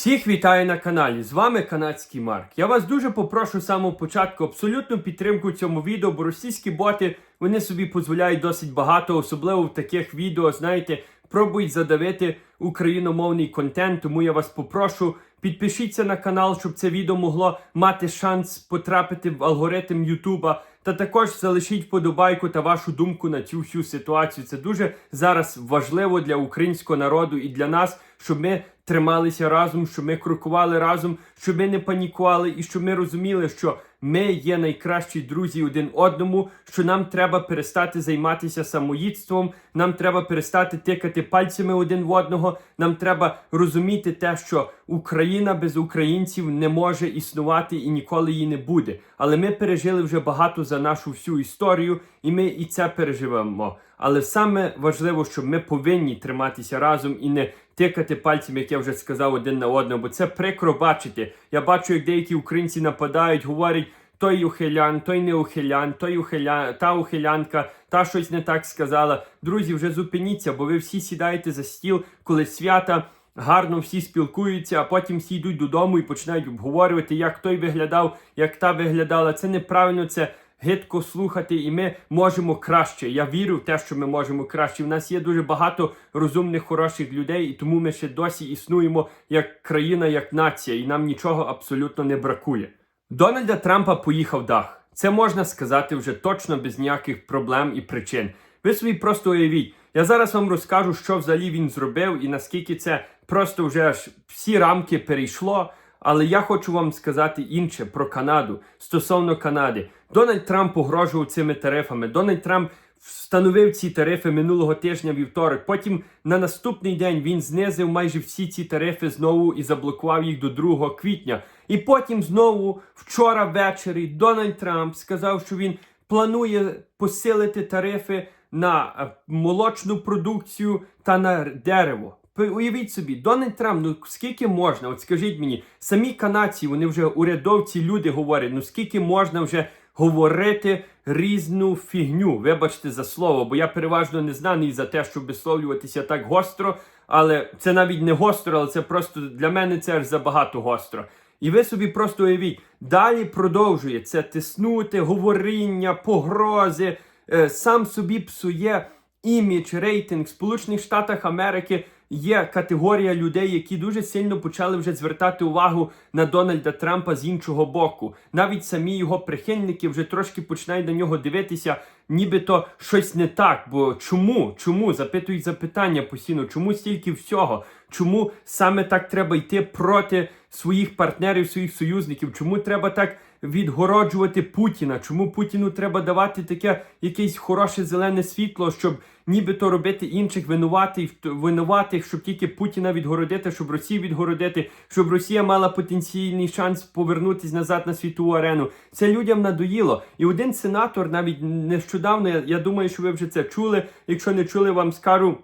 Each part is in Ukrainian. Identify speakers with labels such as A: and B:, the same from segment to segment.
A: Всіх вітаю на каналі. З вами канадський Марк. Я вас дуже попрошу з самого початку абсолютну підтримку цьому відео, бо російські боти вони собі дозволяють досить багато, особливо в таких відео, знаєте, пробують задавити україномовний контент. Тому я вас попрошу. Підпишіться на канал, щоб це відео могло мати шанс потрапити в алгоритм Ютуба. Та також залишіть вподобайку та вашу думку на цю всю ситуацію. Це дуже зараз важливо для українського народу і для нас, щоб ми трималися разом, щоб ми крокували разом, щоб ми не панікували і щоб ми розуміли, що ми є найкращі друзі один одному, що нам треба перестати займатися самоїдством, нам треба перестати тикати пальцями один в одного. Нам треба розуміти те, що Україна без українців не може існувати і ніколи її не буде. Але ми пережили вже багато за нашу всю історію, і ми і це переживемо. Але саме важливо, щоб ми повинні триматися разом і не тикати пальцем, як я вже сказав, один на одного, бо це прикро бачити. Я бачу, як деякі українці нападають, говорять. Той ухилян, той не ухилян, той ухилян, та ухилянка, та щось не так сказала. Друзі, вже зупиніться, бо ви всі сідаєте за стіл, коли свята. Гарно всі спілкуються, а потім всі йдуть додому і починають обговорювати, як той виглядав, як та виглядала. Це неправильно, це гидко слухати, і ми можемо краще. Я вірю в те, що ми можемо краще. У нас є дуже багато розумних, хороших людей, і тому ми ще досі існуємо як країна, як нація, і нам нічого абсолютно не бракує. Дональда Трампа поїхав дах. Це можна сказати вже точно без ніяких проблем і причин. Ви собі просто уявіть. Я зараз вам розкажу, що взагалі він зробив і наскільки це просто вже аж всі рамки перейшло. Але я хочу вам сказати інше про Канаду стосовно Канади. Дональд Трамп погрожував цими тарифами. Дональд Трамп встановив ці тарифи минулого тижня вівторок. Потім на наступний день він знизив майже всі ці тарифи знову і заблокував їх до 2 квітня. І потім знову вчора ввечері Дональд Трамп сказав, що він планує посилити тарифи на е, молочну продукцію та на дерево. Уявіть собі, Дональд Трамп, ну скільки можна? От скажіть мені, самі канадці, вони вже урядовці, люди говорять, ну скільки можна вже говорити різну фігню. Вибачте за слово, бо я переважно не знаний за те, щоб висловлюватися так гостро, але це навіть не гостро, але це просто для мене це аж забагато гостро. І ви собі просто уявіть, далі продовжує це тиснути, говоріння, погрози, е, сам собі псує імідж, рейтинг в Сполучених Штатах Америки. Є категорія людей, які дуже сильно почали вже звертати увагу на Дональда Трампа з іншого боку. Навіть самі його прихильники вже трошки починають на нього дивитися, нібито щось не так. Бо чому? Чому? Запитують запитання постійно, чому стільки всього? Чому саме так треба йти проти своїх партнерів, своїх союзників? Чому треба так відгороджувати Путіна? Чому Путіну треба давати таке якесь хороше зелене світло, щоб нібито робити інших винуватих, винуватих, щоб тільки Путіна відгородити, щоб Росію відгородити, щоб Росія мала потенційний шанс повернутися назад на світову арену? Це людям надоїло. І один сенатор навіть нещодавно, я, думаю, що ви вже це чули. Якщо не чули, вам скажу.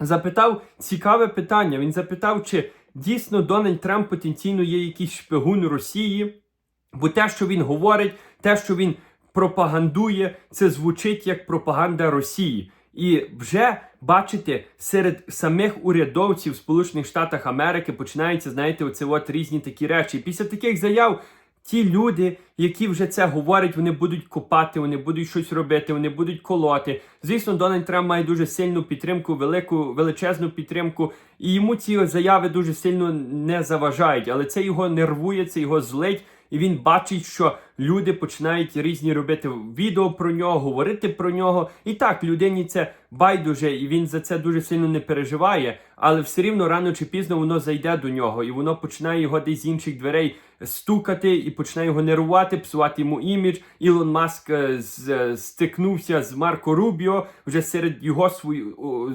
A: Запитав цікаве питання. Він запитав, чи дійсно Дональд Трамп потенційно є якийсь шпигун Росії, бо те, що він говорить, те, що він пропагандує, це звучить як пропаганда Росії. І вже бачите, серед самих урядовців Сполучених Штатах Америки починаються, знаєте, оце от різні такі речі. Після таких заяв ті люди, які вже це говорять, вони будуть копати, вони будуть щось робити, вони будуть колоти. Звісно, Дональд Трамп має дуже сильну підтримку, велику величезну підтримку, і йому ці заяви дуже сильно не заважають, але це його нервує, це його злить. І він бачить, що люди починають різні робити відео про нього, говорити про нього. І так, людині це байдуже, і він за це дуже сильно не переживає, але все рівно рано чи пізно воно зайде до нього, і воно починає його десь з інших дверей стукати і починає його нервувати, псувати йому імідж. Ілон Маск е, з, стикнувся з Марко Рубіо. Вже серед його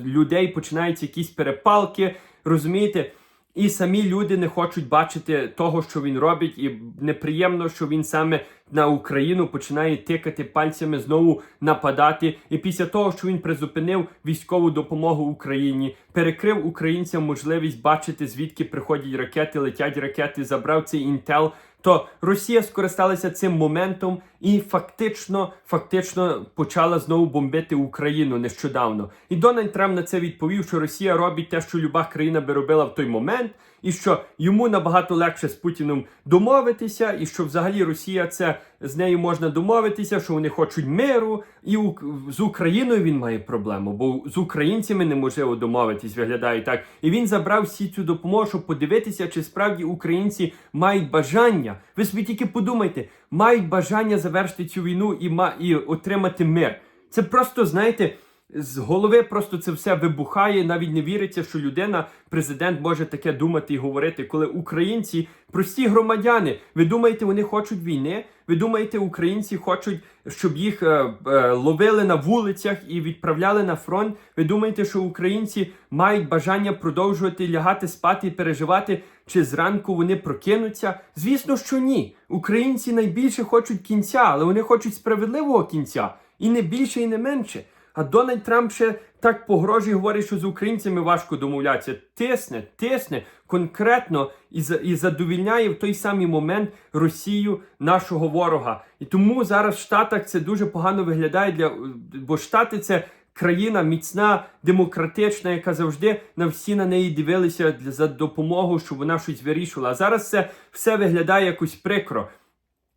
A: людей починаються якісь перепалки. Розумієте? І самі люди не хочуть бачити того, що він робить, і неприємно, що він саме на Україну починає тикати пальцями, знову нападати. І після того, що він призупинив військову допомогу Україні, перекрив українцям можливість бачити, звідки приходять ракети, летять ракети, забрав цей інтел. То Росія скористалася цим моментом і фактично фактично почала знову бомбити Україну нещодавно. І Дональд Трамп на це відповів, що Росія робить те, що люба країна би робила в той момент, і що йому набагато легше з Путіним домовитися, і що взагалі Росія це з нею можна домовитися, що вони хочуть миру, і у, з Україною він має проблему, бо з українцями неможливо домовитись, виглядає так. І він забрав всі цю допомогу, щоб подивитися, чи справді українці мають бажання. Ви собі тільки подумайте, мають бажання завершити цю війну і, ма, і отримати мир. Це просто, знаєте, з голови просто це все вибухає. Навіть не віриться, що людина, президент, може таке думати і говорити, коли українці, прості громадяни, ви думаєте, вони хочуть війни? Ви думаєте, українці хочуть, щоб їх е, е, ловили на вулицях і відправляли на фронт? Ви думаєте, що українці мають бажання продовжувати лягати спати і переживати, чи зранку вони прокинуться? Звісно, що ні. Українці найбільше хочуть кінця, але вони хочуть справедливого кінця. І не більше, і не менше. А Дональд Трамп ще так погрожує, говорить, що з українцями важко домовлятися. Тисне, тисне конкретно і, і задовільняє в той самий момент Росію, нашого ворога. І тому зараз в Штатах це дуже погано виглядає для бо Штати це. Країна міцна, демократична, яка завжди на всі на неї дивилися за допомогою, щоб вона щось вирішувала. А зараз це все виглядає якось прикро.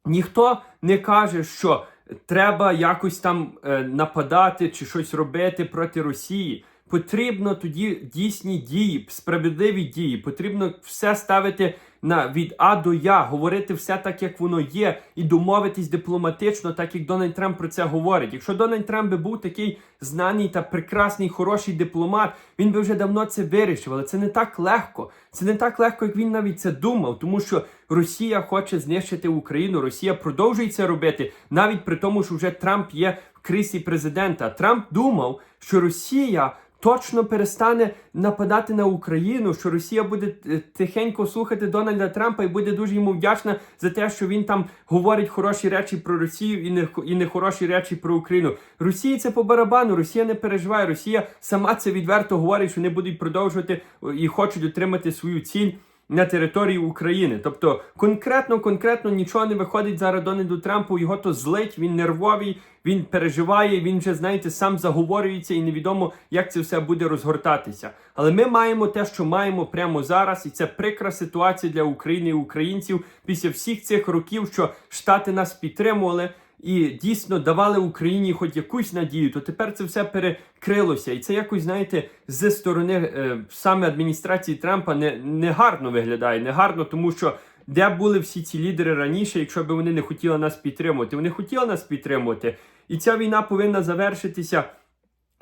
A: Ніхто не каже, що треба якось там е, нападати чи щось робити проти Росії. Потрібно тоді дійсні дії, справедливі дії. Потрібно все ставити на від А до Я, говорити все так, як воно є, і домовитись дипломатично, так як Дональд Трамп про це говорить. Якщо Дональд Трамп би був такий знаний та прекрасний, хороший дипломат, він би вже давно це вирішив. Але це не так легко. Це не так легко, як він навіть це думав, тому що Росія хоче знищити Україну. Росія продовжує це робити, навіть при тому, що вже Трамп є в кріслі президента. Трамп думав, що Росія. Точно перестане нападати на Україну, що Росія буде е, тихенько слухати Дональда Трампа і буде дуже йому вдячна за те, що він там говорить хороші речі про Росію і не і не хороші речі про Україну. Росії це по барабану. Росія не переживає. Росія сама це відверто говорить, що вони будуть продовжувати і хочуть отримати свою ціль на території України. Тобто конкретно, конкретно нічого не виходить зараз Дональду Трампу. Його то злить, він нервовий, він переживає, він вже, знаєте, сам заговорюється і невідомо, як це все буде розгортатися. Але ми маємо те, що маємо прямо зараз, і це прикра ситуація для України і українців після всіх цих років, що Штати нас підтримували. І дійсно давали Україні хоч якусь надію, то тепер це все перекрилося. І це якось, знаєте, з сторони е, саме адміністрації Трампа не, не гарно виглядає. Не гарно, тому що де були всі ці лідери раніше, якщо б вони не хотіли нас підтримувати. Вони хотіли нас підтримувати. І ця війна повинна завершитися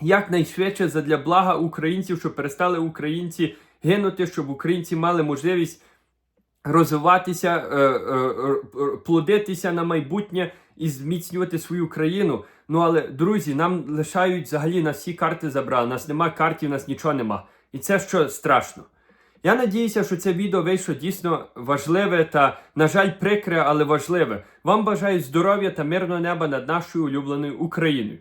A: якнайшвидше задля блага українців, щоб перестали українці гинути, щоб українці мали можливість розвиватися, е, е, плодитися на майбутнє і зміцнювати свою країну. Ну але друзі, нам лишають взагалі на всі карти забрали. Нас нема картів, нас нічого нема. І це що страшно. Я надіюся, що це відео вийшло дійсно важливе та, на жаль, прикре, але важливе. Вам бажаю здоров'я та мирного неба над нашою улюбленою Україною.